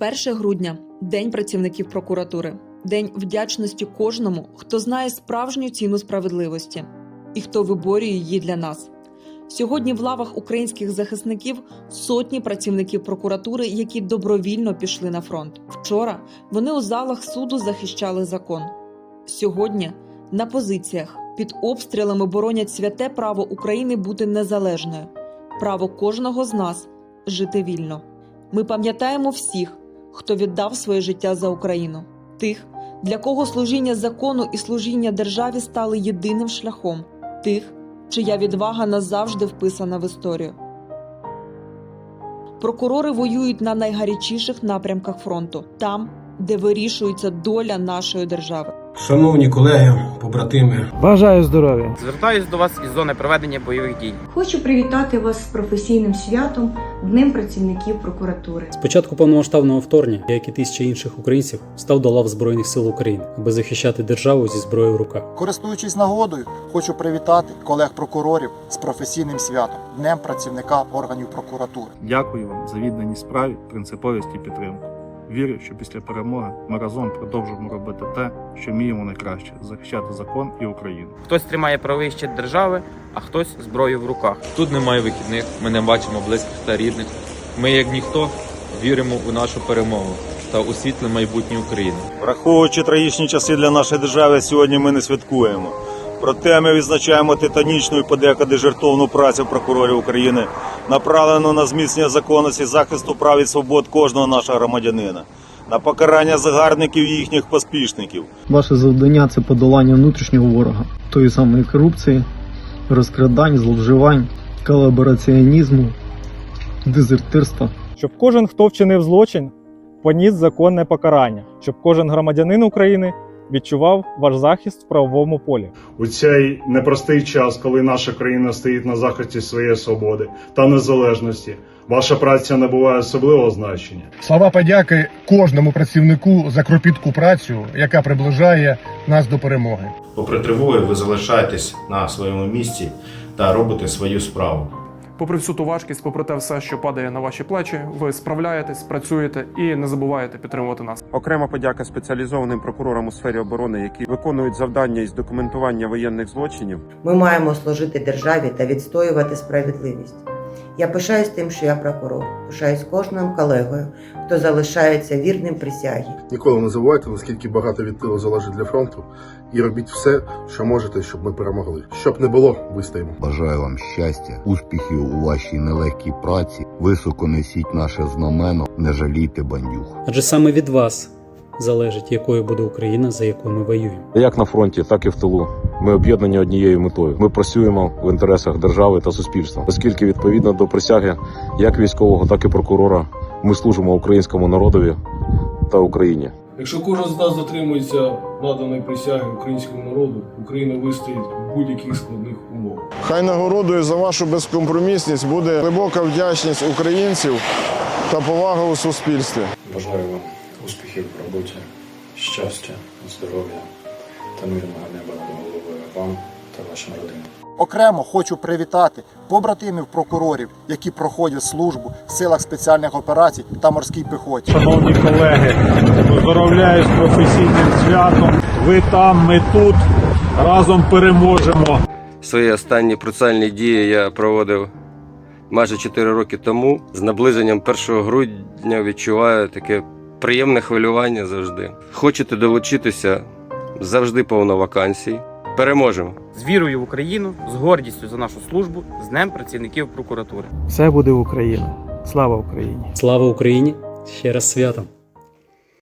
1 грудня День працівників прокуратури, день вдячності кожному, хто знає справжню ціну справедливості і хто виборює її для нас. Сьогодні в лавах українських захисників сотні працівників прокуратури, які добровільно пішли на фронт. Вчора вони у залах суду захищали закон. Сьогодні на позиціях під обстрілами боронять святе право України бути незалежною, право кожного з нас жити вільно. Ми пам'ятаємо всіх, хто віддав своє життя за Україну, тих, для кого служіння закону і служіння державі стали єдиним шляхом, тих, чия відвага назавжди вписана в історію. Прокурори воюють на найгарячіших напрямках фронту, там, де вирішується доля нашої держави. Шановні колеги, побратими, Бажаю здоров'я! Звертаюсь до вас із зони проведення бойових дій. Хочу привітати вас з професійним святом Днем працівників прокуратури. З початку повномасштабного вторгнення, як і тисячі інших українців, став до лав Збройних сил України, аби захищати державу зі зброєю в руках. Користуючись нагодою, хочу привітати колег-прокурорів з професійним святом Днем працівника органів прокуратури. Дякую вам за відданість справі, принциповість і підтримку. Вірю, що після перемоги ми разом продовжимо робити те, що вміємо найкраще захищати закон і Україну. Хтось тримає правий щит держави, а хтось зброю в руках. Тут немає вихідних, ми не бачимо близьких та рідних. Ми, як ніхто, віримо у нашу перемогу та у світле майбутнє України. Враховуючи трагічні часи для нашої держави, сьогодні ми не святкуємо. Проте ми відзначаємо титанічну і подекуди жертовну працю прокурорів України, направлену на зміцнення законності, захисту прав і свобод кожного нашого громадянина, на покарання загарбників і їхніх поспішників. Ваше завдання це подолання внутрішнього ворога, тої самої корупції, розкрадань, зловживань, колабораціонізму, дезертирства. щоб кожен, хто вчинив злочин, поніс законне покарання, щоб кожен громадянин України відчував ваш захист в правовому полі. У цей непростий час, коли наша країна стоїть на захисті своєї свободи та незалежності, ваша праця набуває особливого значення. Слова подяки кожному працівнику за кропітку працю, яка приближає нас до перемоги. попри тривоги, ви залишаєтесь на своєму місці та робите свою справу. Попри всю ту важкість, попри те все, що падає на ваші плечі, ви справляєтесь, працюєте і не забуваєте підтримувати нас. Окрема подяка спеціалізованим прокурорам у сфері оборони, які виконують завдання із документування воєнних злочинів. Ми маємо служити державі та відстоювати справедливість. Я пишаюсь тим, що я прокурор, пишаюсь кожним колегою, хто залишається вірним присягі. Ніколи не забувайте, наскільки багато від тилу залежить для фронту, і робіть все, що можете, щоб ми перемогли. Щоб не було, вистоїмо. Бажаю вам щастя, успіхів у вашій нелегкій праці. Високо несіть наше знамено, не жалійте бандюг. Адже саме від вас залежить, якою буде Україна, за яку ми воюємо. Як на фронті, так і в тилу. Ми об'єднані однією метою. Ми працюємо в інтересах держави та суспільства, оскільки відповідно до присяги як військового, так і прокурора, ми служимо українському народові та Україні. Якщо кожен з нас дотримується наданої присяги українському народу, Україна вистоїть в будь-яких складних умовах. Хай нагородою за вашу безкомпромісність буде глибока вдячність українців та повага у суспільстві. Бажаю вам успіхів в роботі, щастя, здоров'я та мирного неба над головою вам та вашим родинам. Окремо хочу привітати побратимів прокурорів, які проходять службу в силах спеціальних операцій та морській піхоті. Шановні колеги, поздоровляю з професійним святом. Ви там, ми тут разом переможемо. Свої останні процесуальні дії я проводив майже 4 роки тому. З наближенням 1 грудня відчуваю таке приємне хвилювання завжди. Хочете долучитися? Завжди повно вакансій. Переможемо! З вірою в Україну, з гордістю за нашу службу, з Днем працівників прокуратури. Все буде Україна. Слава Україні! Слава Україні! Ще раз святом!